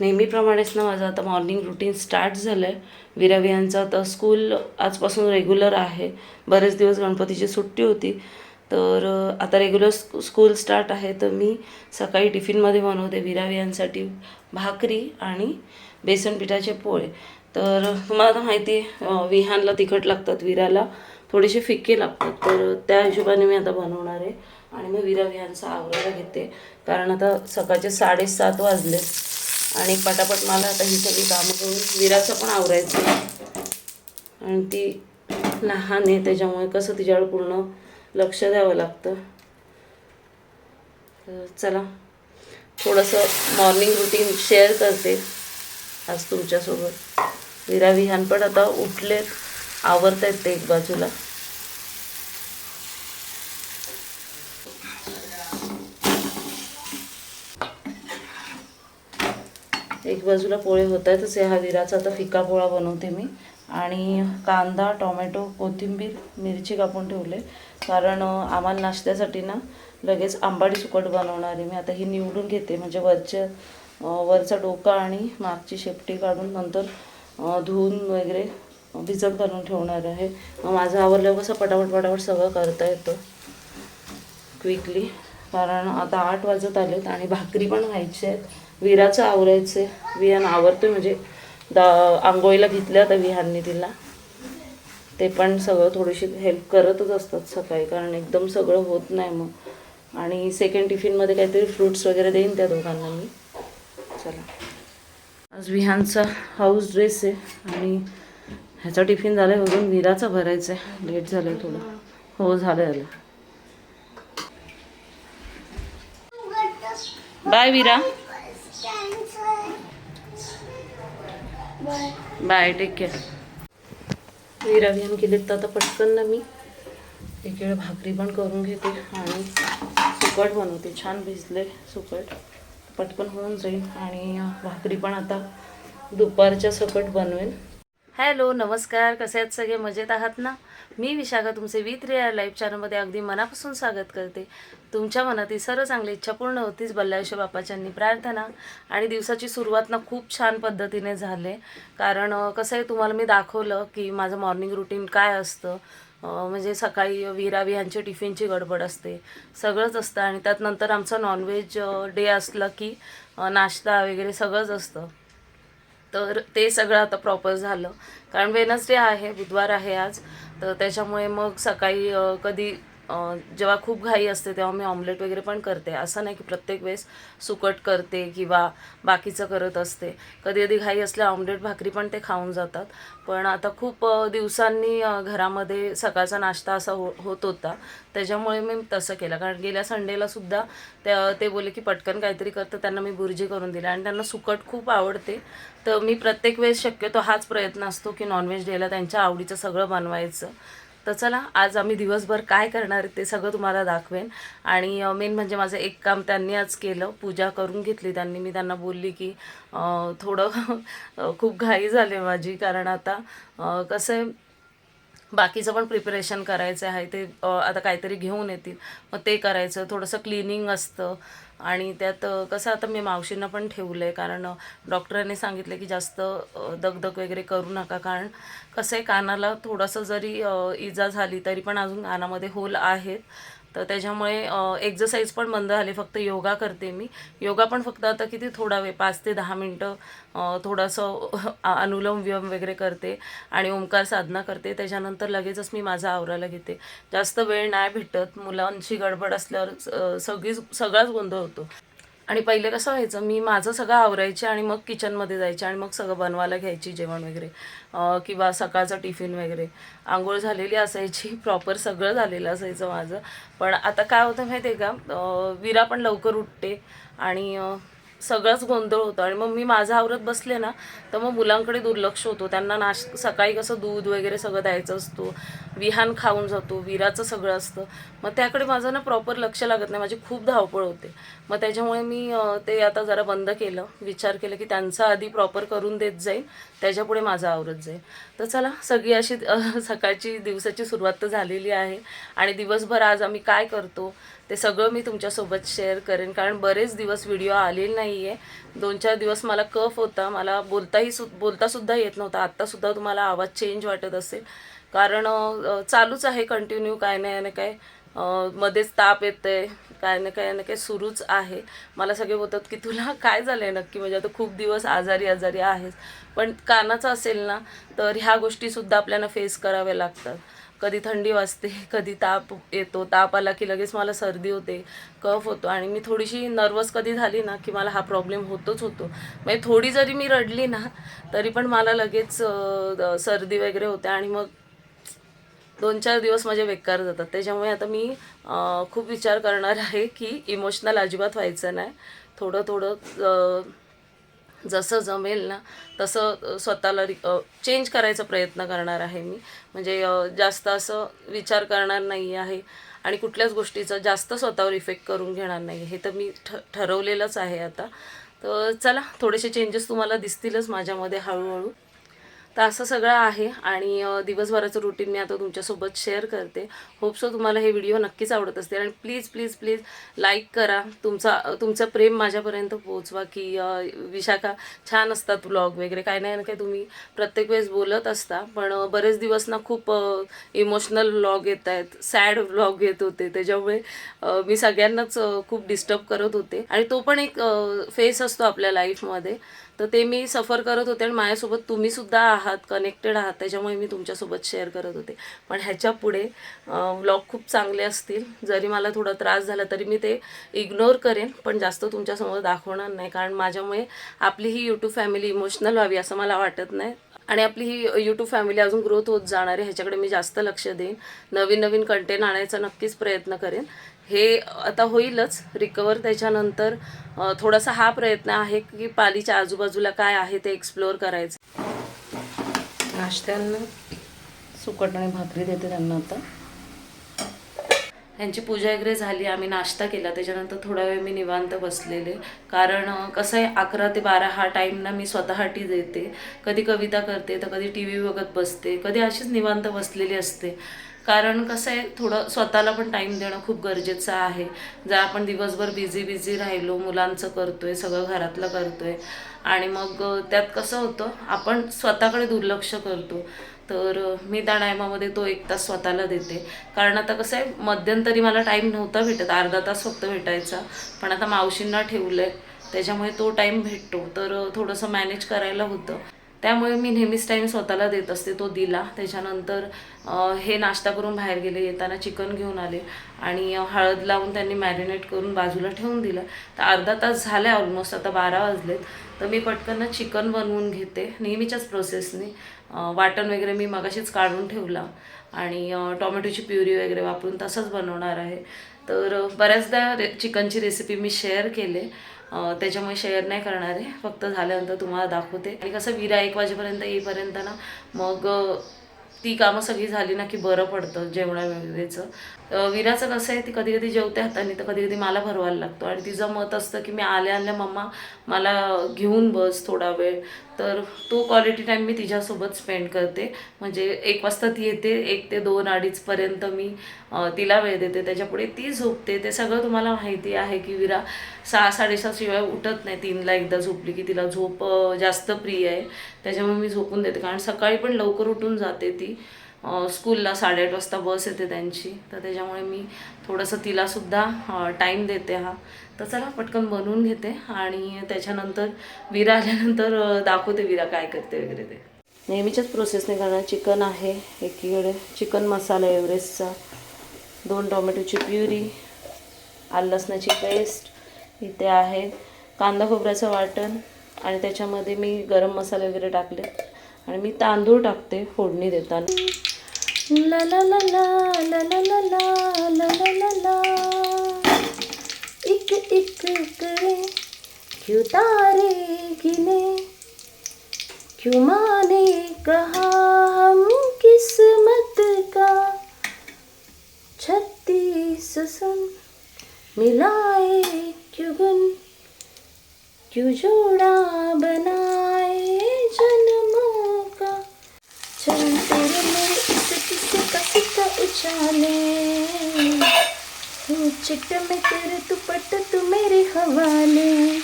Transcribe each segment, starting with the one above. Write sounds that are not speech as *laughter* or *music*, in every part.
नेहमीप्रमाणेच ना माझं आता मॉर्निंग रुटीन स्टार्ट झालं आहे विरावियांचं आता स्कूल आजपासून रेग्युलर आहे. बरेच दिवस गणपतीची सुट्टी होती. तर आता रेग्युलर स्कूल स्टार्ट आहे. तर मी सकाळी टिफिनमध्ये बनवते विरावियांसाठी भाकरी आणि बेसन पिठाचे पोळे. तर तुम्हाला तर माहिती आहे विहानला तिखट लागतात विराला थोडेसे फिके लागतात. तर त्या हिशोबाने मी आता बनवणार आहे. आणि मग विरा विहानचा आवरायला घेते. कारण आता सकाळचे साडेसात वाजले. आणि पटापट मला आता ही सगळी कामं करून विराचं पण आवरायचं आणि ती लहान आहे त्याच्यामुळे कसं तिच्यावर पूर्ण लक्ष द्यावं लागतं. तर चला थोडंसं मॉर्निंग रुटीन शेअर करते आज तुमच्यासोबत. विरा विहान पण आता उठलेत आवरत आहेत ते एक बाजूला एक बाजूला पोळे होत आहेतच हा विराचा आता फिका पोळा बनवते मी. आणि कांदा टोमॅटो कोथिंबीर मिरची कापून ठेवले. कारण आम्हाला नाश्त्यासाठी ना लगेच आंबाडी सुकट बनवणार आहे मी. आता ही निवडून घेते. म्हणजे वरच्या वरचा डोका आणि मागची शेपटी काढून नंतर धुऊन धुवून वगैरे भिजत घालून ठेवणार आहे. माझं आवडलं कसं पटापट पटापट सगळं करता येतं. क्विकली कारण आता आठ वाजत आलेत आणि भाकरी पण व्हायची आहेत. विराचं आवरायचं आहे विहान आवरतो म्हणजे दा आंघोळीला घेतल्या त्या विहाननी तिला. ते पण सगळं थोडीशी हेल्प करतच असतात सकाळी कारण एकदम सगळं होत नाही मग. आणि सेकंड टिफिनमध्ये काहीतरी फ्रुट्स वगैरे देईन त्या दोघांना मी. चला. आज विहानचा हाऊस ड्रेस आहे आणि ह्याचा टिफिन झाला आहे अजून विराचा भरायचा आहे लेट झालं आहे थोडं. हो झालं झालं bye Vira bye take care मी विहान केलेत तर आता पटकन ना मी एक वेळ भाकरी पण करून घेते आणि सुकट बनवते. छान भिजले सुकट. पटकन होऊन जाईल आणि भाकरी पण आता दुपारच्या सकट बनवेन. हॅलो नमस्कार. कसे आहेत सगळे? मजेत आहात ना? मी विशाखा तुमचे विथ रिअल लाईफ चॅनलमध्ये अगदी मनापासून स्वागत करते. तुमच्या मनातील सर्व चांगली इच्छा पूर्ण होतीच बल्लाळेश्वर बाप्पाच्यांनी प्रार्थना. आणि दिवसाची सुरुवात ना खूप छान पद्धतीने झाले. कारण कसं आहे तुम्हाला मी दाखवलं की माझं मॉर्निंग रुटीन काय असतं. म्हणजे सकाळी विरावी ह्यांची टिफिनची गडबड असते. सगळंच असतं. आणि त्यात नंतर आमचं नॉनव्हेज डे असलं की नाश्ता वगैरे सगळंच असतं. तर ते सगळं आता प्रॉपर झालं. कारण वेनसडे आहे बुधवार आहे आज. तर त्याच्यामुळे मग सकाळी कधी जेव्हा खूप घाई असते तेव्हा मी ऑमलेट वगैरे पण करते. असं नाही की प्रत्येक वेळेस सुकट करते किंवा बाकीचं करत असते. कधी कधी घाई असल्या ऑमलेट भाकरी पण ते खाऊन जातात. पण आता खूप दिवसांनी घरामध्ये सकाळचा नाश्ता असा हो होत होता. त्याच्यामुळे मी तसं केलं. कारण गेल्या संडेला सुद्धा त्या ते बोलले की पटकन काहीतरी करतं त्यांना मी बुर्जी करून दिली. आणि त्यांना सुकट खूप आवडते. तर मी प्रत्येक वेळेस शक्यतो हाच प्रयत्न असतो की नॉनव्हेज डेला त्यांच्या आवडीचं सगळं बनवायचं. तर चला आज आम्ही दिवसभर काय करणार ते सगळं तुम्हाला दाखवेन. आणि मेन म्हणजे माझं एक काम त्यांनी आज केलं. पूजा करून घेतली त्यांनी. मी त्यांना बोलली की थोडं खूप घाई झाली माझी कारण आता कसं आहे बाकीचं पण प्रिपरेशन करायचं आहे. ते आता काहीतरी घेऊन येतील. मग ते करायचं. थोडंसं क्लिनिंग असतं. आणि त्यात कसं आता मी मावशींना पण ठेवलं आहे कारण डॉक्टरांनी सांगितलं की जास्त दगदग वगैरे करू नका कारण कसं आहे कानाला थोडंसं जरी इजा झाली तरी पण अजून कानामध्ये होल आहेत. तर त्याच्यामुळे एक्झरसाईज पण बंद झाली. फक्त योगा करते मी. योगा पण फक्त आता किती थोडा वेळ पाच ते दहा मिनटं थोडंसं अनुलोम विलोम वगैरे करते आणि ओंकार साधना करते. त्याच्यानंतर लगेचच मी माझा आवराला घेते. जास्त वेळ नाही भेटत. मुलांची गडबड असल्यावर सगळी सगळीच सगळाच गोंधळ होतो. आणि पहिले कसं व्हायचं मी माझं सगळं आवरायचे आणि मग किचनमध्ये जायचे आणि मग सगळं बनवायला घ्यायची जेवण वगैरे किंवा सकाळचं टिफिन वगैरे. आंघोळ झालेली असायची *laughs* प्रॉपर सगळं झालेलं असायचं माझं. पण आता काय होतं माहिती आहे का विरा पण लवकर उठते आणि सगळंच गोंधळ होतं. आणि मग मी माझं आवरत बसले ना तर मग मुलांकडे दुर्लक्ष होतो. त्यांना नाश सकाळी कसं दूध वगैरे सगळं द्यायचं असतो. विहान खाऊन जातो विराचं सगळं असतं. मग त्याकडे माझं ना प्रॉपर लक्ष लागत नाही. माझी खूप धावपळ होते. मग त्याच्यामुळे मी ते आता जरा बंद केलं. विचार केला की त्यांचं आधी प्रॉपर करून देत जाईल त्याच्यापुढे माझं आवरत जाईल तर चला सगळी अशी सकाळची दिवसाची सुरुवात तर झालेली आहे. आणि दिवसभर आज आम्ही काय करतो? ते सगळं मी तुमच्यासोबत शेअर करेन. कारण बरेच दिवस व्हिडिओ आलेले नाही आहे दोन चार दिवस मला कफ होता. मला बोलताही सु बोलतासुद्धा येत नव्हता. आत्तासुद्धा तुम्हाला आवाज चेंज वाटत असेल. कारण चालूच आहे कंटिन्यू काय नाही ना काय मध्येच ताप येते काय ना काय ना काय सुरूच आहे. मला सगळे बोलतात की तुला काय झालं आहे नक्की? म्हणजे आता खूप दिवस आजारी आजारी आहेस. पण कानाचं असेल ना तर ह्या गोष्टीसुद्धा आपल्याला फेस कराव्या लागतात. कधी थंडी वाजते कधी ताप येतो ताप आला की लगेच मला सर्दी होते कफ होतो. आणि मी थोडीशी नर्वस कधी झाली ना की मला हा प्रॉब्लेम होतोच होतो. म्हणजे थोडी जरी मी रडली ना तरी पण मला लगेच सर्दी वगैरे होते आणि मग दोन चार दिवस माझे बेकार जातात. त्याच्यामुळे आता मी खूप विचार करणार आहे की इमोशनल अजिबात व्हायचं नाही. थोडं थोडं जसं जमेल ना तसं स्वतःला चेंज करायचा प्रयत्न करणार आहे मी. म्हणजे जास्त असं विचार करणार नाही आहे आणि कुठल्याच गोष्टीचा जास्त स्वतःवर इफेक्ट करून घेणार नाही हे तर मी ठ ठरवलेलंच आहे आता. तर चला थोडेसे चेंजेस तुम्हाला दिसतीलच माझ्यामध्ये हळूहळू. तर असं सगळं आहे आणि दिवसभराचं रुटीन मी आता तुमच्यासोबत शेअर करते. होप सो तुम्हाला हे व्हिडिओ नक्कीच आवडत असते आणि प्लीज प्लीज प्लीज लाईक करा. तुमचा तुमचं प्रेम माझ्यापर्यंत पोहोचवा की विशाखा छान असतात व्लॉग वगैरे. काही नाही ना काही तुम्ही प्रत्येक वेळेस बोलत असता पण बरेच दिवस ना खूप इमोशनल व्लॉग येत आहेत सॅड व्लॉग येत होते. त्याच्यामुळे मी सगळ्यांनाच खूप डिस्टर्ब करत होते. आणि तो पण एक फेस असतो आपल्या लाईफमध्ये तर ते मी सफर करत होते आणि माझ्यासोबत तुम्ही सुद्धा आहात कनेक्टेड आहात त्याच्यामुळे मी तुमच्यासोबत शेअर करत होते. पण ह्याच्या पुढे व्लॉग खूप चांगले असतील. जरी मला थोडा त्रास झाला तरी मी ते इग्नोर करेन पण जास्त तुमच्यासमोर दाखवणार नाही. कारण माझ्यामुळे आपली ही यूट्यूब फॅमिली इमोशनल व्हावी असं मला वाटत नाही. आणि आपली ही यूट्यूब फॅमिली अजून ग्रोथ होत जाणार आहे ह्याच्याकडे मी जास्त लक्ष देईन. नवीन नवीन कंटेंट आणायचा नक्कीच प्रयत्न करेन. हे आता होईलच रिकवर त्याच्यानंतर थोडासा हा प्रयत्न आहे की पालीच्या आजूबाजूला काय आहे ते एक्सप्लोअर करायचं. नाश्त्यांना सुकट आणि भाकरी देते त्यांना आता. त्यांची पूजा वगैरे झाली आम्ही नाश्ता केला. त्याच्यानंतर थोडा वेळ मी निवांत बसलेले. कारण कसं आहे अकरा ते बारा हा टाईम ना मी स्वतःसाठी देते. कधी कविता करते तर कधी टी व्ही बघत बसते. कधी अशीच निवांत बसलेली असते. कारण कसं आहे थोडं स्वतःला पण टाईम देणं खूप गरजेचं आहे. जर आपण दिवसभर बिझी बिझी राहिलो मुलांचं करतोय सगळं घरातलं करतोय आणि मग त्यात कसं होतं आपण स्वतःकडे दुर्लक्ष करतो. तर मी त्या टायमामध्ये तो एक तास स्वतःला देते. कारण आता कसं आहे मध्यंतरी मला टाईम नव्हता भेटत अर्धा तास फक्त भेटायचा. पण आता मावशींना ठेवलं आहे त्याच्यामुळे तो टाईम भेटतो. तर थोडंसं मॅनेज करायला होतं. त्यामुळे मी नेहमीच टाईम स्वतःला देत असते तो दिला. त्याच्यानंतर हे नाश्ता करून बाहेर गेले येताना चिकन घेऊन आले आणि हळद लावून त्यांनी मॅरिनेट करून बाजूला ठेवून दिलं. तर अर्धा तास झाला ऑलमोस्ट आता बारा वाजलेत. तर मी पटकन चिकन बनवून घेते नेहमीच्याच प्रोसेसने वाटण वगैरे मी मगाशीच काढून ठेवला आणि टोमॅटोची प्युरी वगैरे वापरून तसंच बनवणार आहे. तर बऱ्याचदा रे चिकनची रेसिपी मी शेअर केले. त्याच्यामुळे शेअर नाही करणार. आहे फक्त झाल्यानंतर तुम्हाला दाखवते. आणि कसं विरा एक वाजेपर्यंत येईपर्यंत ना मग ती कामं सगळी झाली ना की बरं पडतं जेवणा वगैरेचं विराचं कसं आहे ती कधी कधी जेवते हाताने तर कधी कधी मला भरवायला लागतो. आणि तिचं मत असतं की मी आल्या आल्या मम्मा मला घेऊन बस थोडा वेळ. तर तो क्वालिटी टाईम मी तिच्यासोबत स्पेंड करते. म्हणजे एक वाजता ती येते एक ते दोन अडीचपर्यंत मी तिला वेळ देते. त्याच्यापुढे ती झोपते. ते सगळं तुम्हाला माहिती आहे की विरा सहा साडेसहा शिवाय उठत नाही. तीनला एकदा झोपली की तिला झोप जास्त प्रिय आहे. त्याच्यामुळे मी झोपून देते. कारण सकाळी पण लवकर उठून जाते ती. स्कूलला साडेआठ वाजता बस येते त्यांची. तर त्याच्यामुळे मी थोडंसं तिलासुद्धा टाईम देते हा. तर चला पटकन बनवून घेते आणि त्याच्यानंतर विरा आल्यानंतर दाखवते विरा काय करते वगैरे ते नेहमीच्याच प्रोसेसने करणार चिकन आहे एकीकडे चिकन मसाला एव्हरेस्टचा दोन टोमॅटोची प्युरी आलं लसणाची पेस्ट इथे आहे कांदा खोबऱ्याचं वाटण आणि त्याच्यामध्ये मी गरम मसाले वगैरे टाकले आणि मी तांदूळ टाकते फोडणी देताना ला ला ला ला ला ला ला ला ला ला ला ला एक एक करे क्यों तारे गिने? क्यों माने कहा हम किस्मत का? छत्तीस सन मिलाए क्यों गुन? क्यों जोड़ा बनाए जन्मों का? चल में मेरे इस किस्से का सिक्का उछाले। चिट में तेरे दुपट्टा तू मेरे हवाले।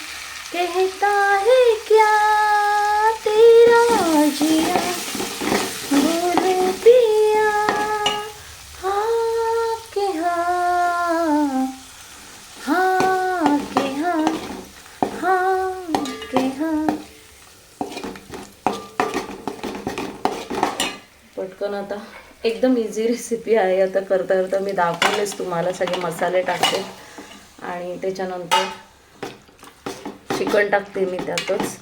कहता है क्या तेरा जिया? बोले पिया हाँ के हाँ हाँ के हाँ हाँ के हाँ। पटकन आता। एकदम इझी रेसिपी आहे. आता करता करता मी दाखवलेच तुम्हाला सगळे मसाले टाकते. आणि त्याच्यानंतर चिकन टाकते मी त्यातच.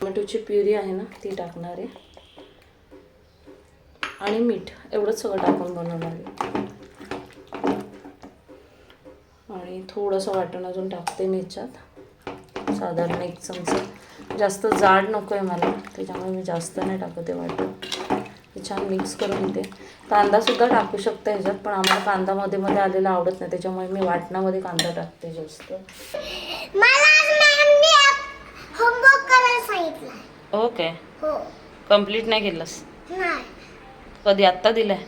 टोमॅटोची प्युरी आहे ना ती टाकणार आहे. आणि मीठ एवढंच सगळं टाकून बनवणार आहे. आणि थोडंसं वाटण अजून टाकते मी ह्याच्यात साधारण एक चमचा. जास्त जाड नको आहे मला त्याच्यामुळे मी जास्त नाही टाकत आहे वाटण. छान मिक्स करून घेते. कांदासुद्धा टाकू शकते ह्याच्यात पण आम्हाला कांदा मध्ये मध्ये आलेला आवडत नाही. त्याच्यामुळे मी वाटणामध्ये कांदा टाकते जास्त. मला आज मॅमने होमवर्क करायला सांगितलं ओके हो. कंप्लीट नाही केलंस? नाही. कधी? आत्ता दिलाय?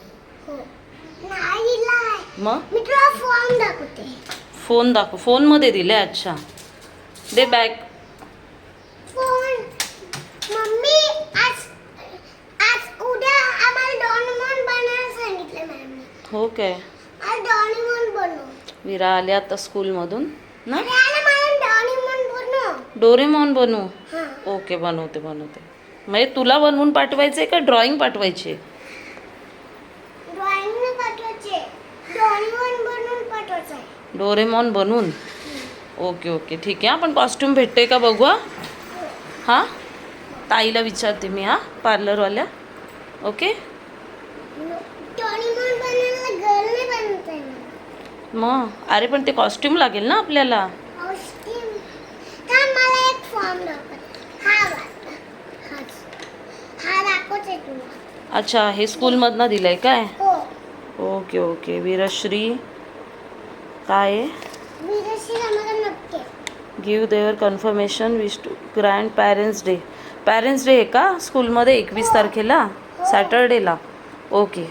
हो. मग? फॉर्म दाखवते. फोन दाखव. फोनमध्ये दिले अच्छा. दे बॅग फोन मम्मी आज डॉनिमॉन बनायला सांगितलं मॅमने हो काय आज डॉनिमॉन बनव. विरा आले आता स्कूलमधून ना? अरे आला मला डॉनिमॉन बनव. डोरेमॉन बनवू? हां. ओके बनवते बनवते. म्हणजे तुला बनवून पाठवायचं का ड्रॉइंग पाठवायची आहे ड्रॉइंगने पाठवायचे डॉनिमॉन बनवून पाठवायचं आहे डोरेमॉन बनवून? Okay okay. ठीक आहे आपण कॉस्ट्युम भेटतोय का बघू हा? हां? ताईला विचारते मी हां पार्लरवाल्या. ओके? मग अरे पण ते कॉस्ट्युम लागेल ना आपल्याला. हा हा अच्छा हे स्कूलमधनं दिलं आहे काय? हो. Okay okay. वीरश्री काय give their confirmation wish to grandparents day parents day आहे का? स्कूलमध्ये एकवीस तारखेला? सॅटर्डेला ओके.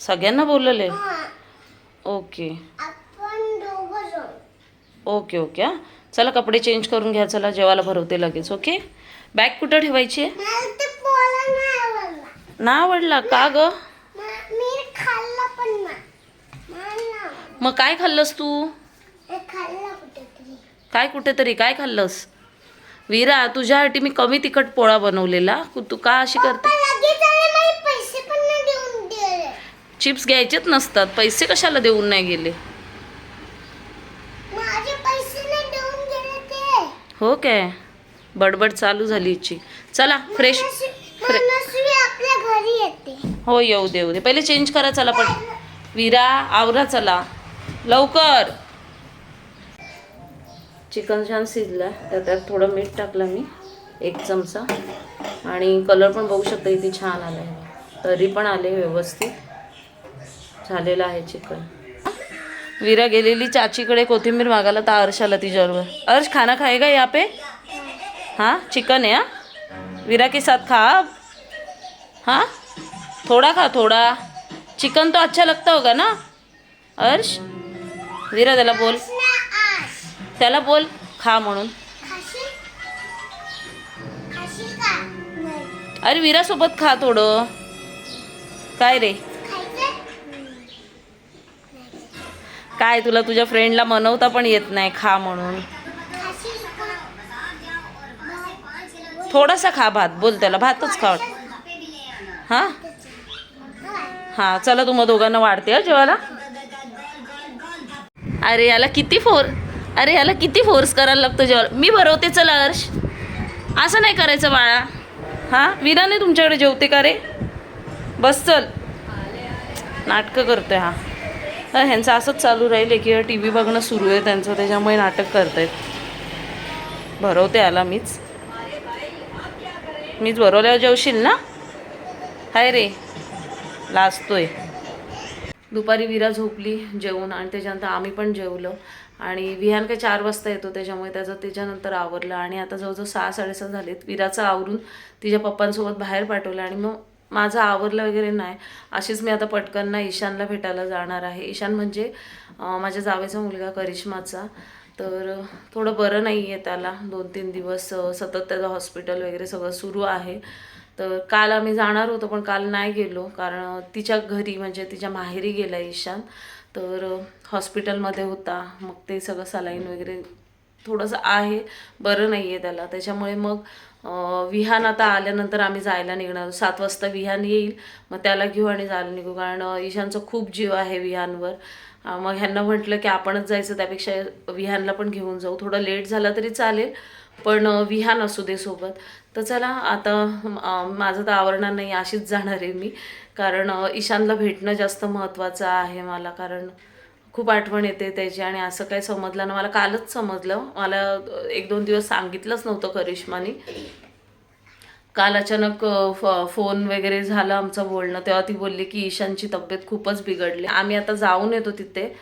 सगळ्यांना हा. ओके. ओके ओके हां. चला कपडे चेंज करून घ्या. चला जेवायला भरवते लगेच ओके? बॅग कुठं ठेवायची? ना आवडला का ग. मग काय खाल्लंस तू? काय कुठेतरी? काय खाल्लंस? वीरा तुझ्यासाठी मी कमी तिखट पोळा बनवलेला. तू का अशी करते? पण चिप्स घ्यायचेच नसतात. पैसे कशाला देऊन नाही गेले? हो काय? बडबड चालू झाली हिची चला फ्रेश येते. हो येऊ दे येऊ दे. पहिले चेंज करा चला पट वीरा आवरा चला. लवकर. चिकन छान शिजलं तर त्यात थोडं मीठ टाकलं मी एक चमचा. आणि कलर पण बघू शकता इथे छान आला आहे तरी पण आले व्यवस्थित. झालेलं आहे चिकन. वीरा गेलेली चाचीकडे कोथिंबीर मागायला तर अर्शाला तिच्याबरोबर. अर्श खाना खाएगा या पे हां? चिकन आहे हाँ? वीरा के साथ खा हां? थोड़ा खा थोड़ा. चिकन तो अच्छा लगता होगा ना? अर्श? वीरा त्याला बोल. त्याला बोल खा म्हणून. अरे वीरासोबत खा थोडं. काय रे? काय तुला तुझ्या फ्रेंडला मनवता पण येत नाही खा म्हणून. थोडासा खा भात बोल त्याला भातच खा. हां? हां चला तुम्हा दोघांना वाढते जेवायला. अरे याला किती फोर? अरे याला किती फोर्स करायला लागतो जेवायला? मी भरवते चला हर्ष असं नाही करायचं बाळा. हां? विराने तुमच्याकडे जेवते का रे? बस चल. नाटकं करतोय हा. ह्यांचं असंच चालू राहील की टी व्ही बघणं सुरू आहे त्यांचं त्याच्यामुळे नाटक करतायत. भरवते आला मीच. मीच भरवल्यावर जेवशील ना? हाय रे. लाजतोय. दुपारी विरा झोपली जेवून आणि त्याच्यानंतर आम्ही पण जेवलो. आणि विहान काय चार वाजता येतो त्याच्यामुळे त्याचं त्याच्यानंतर आवरलं. आणि आता जवळजवळ सहा साडेसहा झालेत. विराचं आवरून तिच्या पप्पांसोबत बाहेर पाठवलं आणि मग माझं आवरलं वगैरे नाही. अशीच मी आता पटकन ना ईशानला भेटायला जाणार आहे. ईशान म्हणजे माझ्या जावेचा मुलगा करिश्माचा. तर थोडं बरं नाही आहे त्याला. दोन तीन दिवस सतत त्याचं हॉस्पिटल वगैरे सगळं सुरू आहे. तर काल आम्ही जाणार होतो पण काल नाही गेलो. कारण तिच्या घरी म्हणजे तिच्या माहेरी गेला ईशान. तर हॉस्पिटलमध्ये होता. मग ते सगळं सलाईन वगैरे थोडंसं आहे. बरं नाही आहे त्याला. त्याच्यामुळे मग विहान आता आल्यानंतर आम्ही जायला निघणार. सात वाजता विहान येईल. मग त्याला घेऊ आणि जायला निघू. कारण अं, ईशानचा खूप जीव आहे विहानवर. मग ह्यांना म्हटलं की आपणच जायचं. त्यापेक्षा विहानला पण घेऊन जाऊ. थोडं लेट झाला तरी चालेल. पण विहान असू दे सोबत. तर चला आता माझं तर आवरणार नाही. अशीच जाणार आहे मी. कारण ईशानला भेटणं जास्त महत्त्वाचं आहे मला कारण खूप आठवण येते त्याची आणि असं काही समजलं ना मला कालच समजलं. मला एक दोन दिवस सांगितलंच नव्हतं करिश्मानी. काल अचानक फ- फोन वगैरे झालं आमचं बोलणं. तेव्हा ती बोलली की ईशानची तब्येत खूपच बिघडली. आम्ही आता जाऊन येतो तिथे.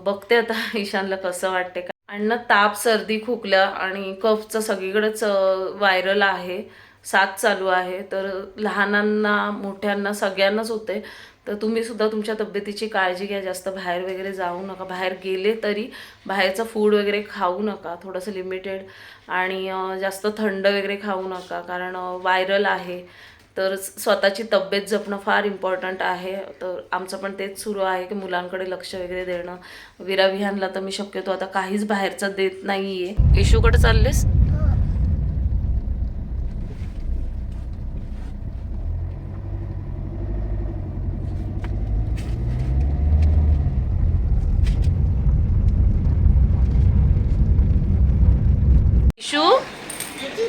बघते आता *laughs* ईशानला कसं वाटते का आणि ताप सर्दी खोकल्या आणि कफचं सगळीकडेच व्हायरल आहे. साथ चालू आहे. तर लहानांना मोठ्यांना सगळ्यांनाच होते. तर तुम्ही सुद्धा तुमच्या तब्येतीची काळजी घ्या. जास्त बाहेर वगैरे जाऊ नका. बाहेर गेले तरी बाहेरचं फूड वगैरे खाऊ नका. थोडंसं लिमिटेड आणि जास्त थंड वगैरे खाऊ नका. कारण व्हायरल आहे. तर स्वतःची तब्येत जपणं फार इम्पॉर्टंट आहे. तर आमचं पण तेच सुरू आहे की मुलांकडे लक्ष वगैरे देणं. विराविहानला तर मी शक्यतो आता काहीच बाहेरचं देत नाही आहे इशूकडे चाललेस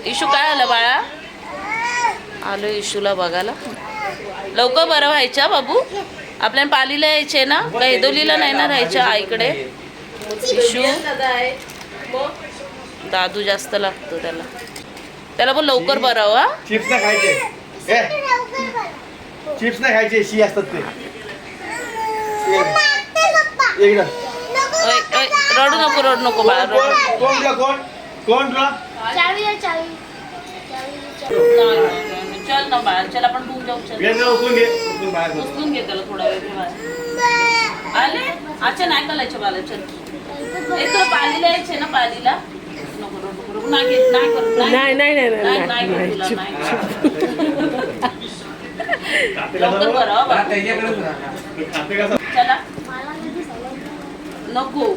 इशू इशू काय आलं बाळा? आलो इशूला बघायला. लवकर बरं व्हायच्या बाबू? आपल्याला पालीला यायचे ना? का हेदोलीला नाही ना राहायच्या आईकडे? इशू? दादू जास्त लागतो त्याला. त्याला पण लवकर बरं चिप्स ना खायचे. चिप्स ना खायचे शी असतात ते. रडू नको रडू नको बाळा रडू कोण कोण कोण कोण तुला? चल ना बाळा चल आपण तू जाऊ चल. घे. बाहेर बस. उचलून घे त्याला थोडा वेळ. आले? अच्छा नाही करायचं बाळा चल. ए तुला पालीला यायचे ना पालीला? नको नको. नाही घेत, नाही करू नाही नाही नाही नाही नाही नाही तुला, लवकर बरं हो चला? नको.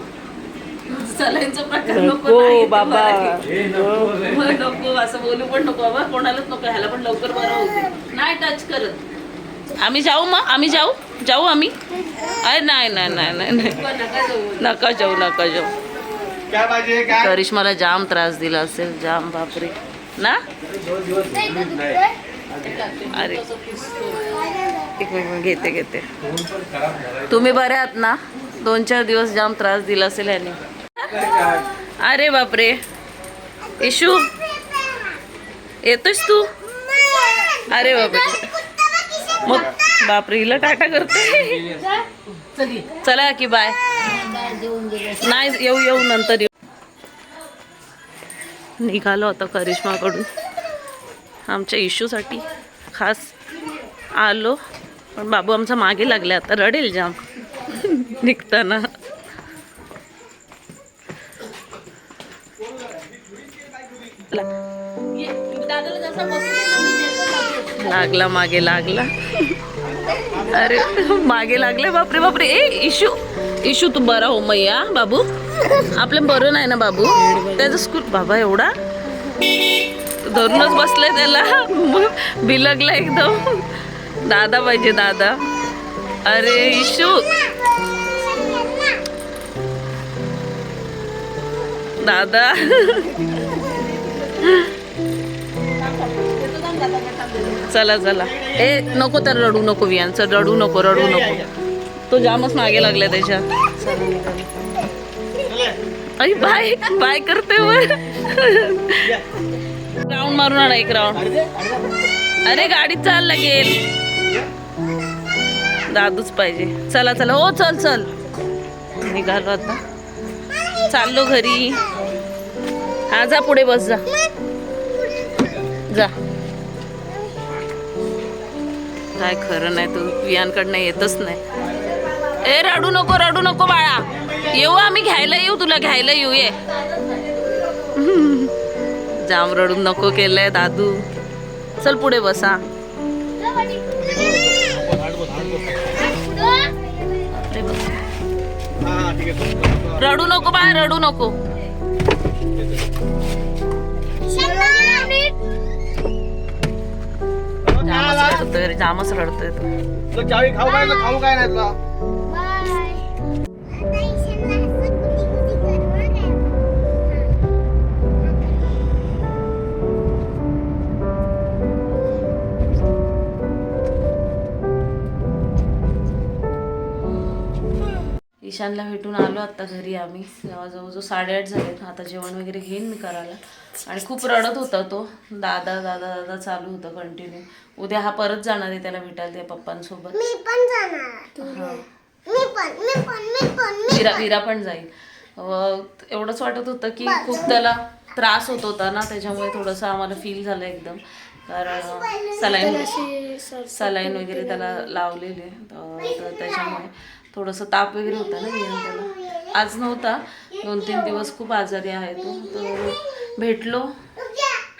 सलाईंचा प्रकार नको नको ते बाबा. बरं आहे. होय, नको असं बोलू पण नको बाबा. कोणालाच नको ह्याला पण लवकर बरं होते नाही टच करत. आम्ही जाऊ मग? आम्ही जाऊ? जाऊ आम्ही? अरे नाही नाही नाही नाही नाही. नका जाऊ. नका जाऊ काय पाहिजे काय? करिश्माला जाम त्रास दिला असेल. जाम बापरे. ना? अरे. एक मिनिट घेते घेते. तुम्ही बरे आहात ना? दोन चार दिवस जाम त्रास दिला असेल याने अरे बापरे. इशू. येतोस तू? अरे बापरे. मग बापरे हिला टाटा करते चला की बाय. नाही येऊ येऊ नंतर येऊ. निघालो आता करिश्माकडून. आमच्या इशूसाठी खास आलो. पण बाबू आमचा मागे लागले आता रडेल जाम. *laughs* निघताना. लागला मागे लागला. अरे मागे लागले बापरे बापरे. ए इशू इशू तू बरा हो मैया बाबू. आपलं बरं नाही ना बाबू. त्याचं स्कूल बाबा एवढा? धरूनच बसलाय त्याला. बिलगला एकदम. दादा पाहिजे दादा. अरे इशू. दादा. चला चला. ए नको तर रडू नको वियान चल रडू नको रडू नको. तो जामच मागे लागला त्याच्या. अरे बाय बाय करते वर. राऊंड मारून आणा एक राऊंड. अरे गाडीत चाल लागेल. दादूच पाहिजे. चला चला. हो चल चल. निघालो आता. चाललो घरी. हा जा पुढे बस जा. जा. काय खरं नाही तू वियांकडनं येतच नाही. ए रडू नको रडू नको बाळा. येऊ आम्ही घ्यायला येऊ तुला घ्यायला येऊ ये. जाम रडून नको केलंय दादू. चल पुढे बसा. रडू नको बाळ रडू नको. जामच तुला चावी खाऊ काय खाऊ काय नाही तुला? ईशानला भेटून आलो आता घरी आम्ही. तेव्हा जवळजवळ साडेआठ झाले आता जेवण वगैरे घेईन मी करायला. आणि खूप रडत होता तो. दादा दादा दादा चालू होतं कंटिन्यू उद्या हा परत जाणार आहे त्याला भेटायला त्या पप्पांसोबत. मी पण जाणार मी पण मी पण मी पण मी विरा विरा पण जाईल. एवढंच वाटत होतं की खूप त्याला त्रास होत होता ना त्याच्यामुळे थोडंसं आम्हाला फील झालं एकदम. कारण सलाईन सलाईन वगैरे त्याला लावलेले. त्याच्यामुळे थोडंसं ताप वगैरे होता ना त्याला आज नव्हता. दोन तीन दिवस खूप आजारी आहे तो. तर भेटलो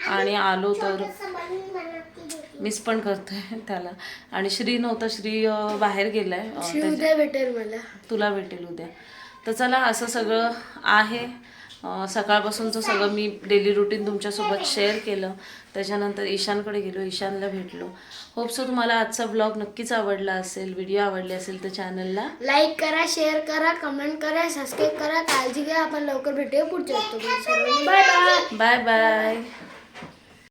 आणि आलो तर मिस पण करतोय त्याला. आणि श्री नव्हता श्री बाहेर गेलाय. त्याच्या- भेटेल मला. तुला भेटेल उद्या. तर चला असं सगळं आहे. सकाळपासूनचं सगळं मी डेली रुटीन तुमच्यासोबत शेअर केलं. त्याच्यानंतर ईशानकडे गेलो ईशानला भेटलो. होपसो तुम्हाला आजचा ब्लॉग नक्कीच आवडला असेल व्हिडिओ आवडले असेल तर चॅनलला लाईक करा शेअर करा कमेंट करा सबस्क्राईब करा. काळजी घ्या आपण लवकर भेटूया पुढच्या बाय बाय बाय बाय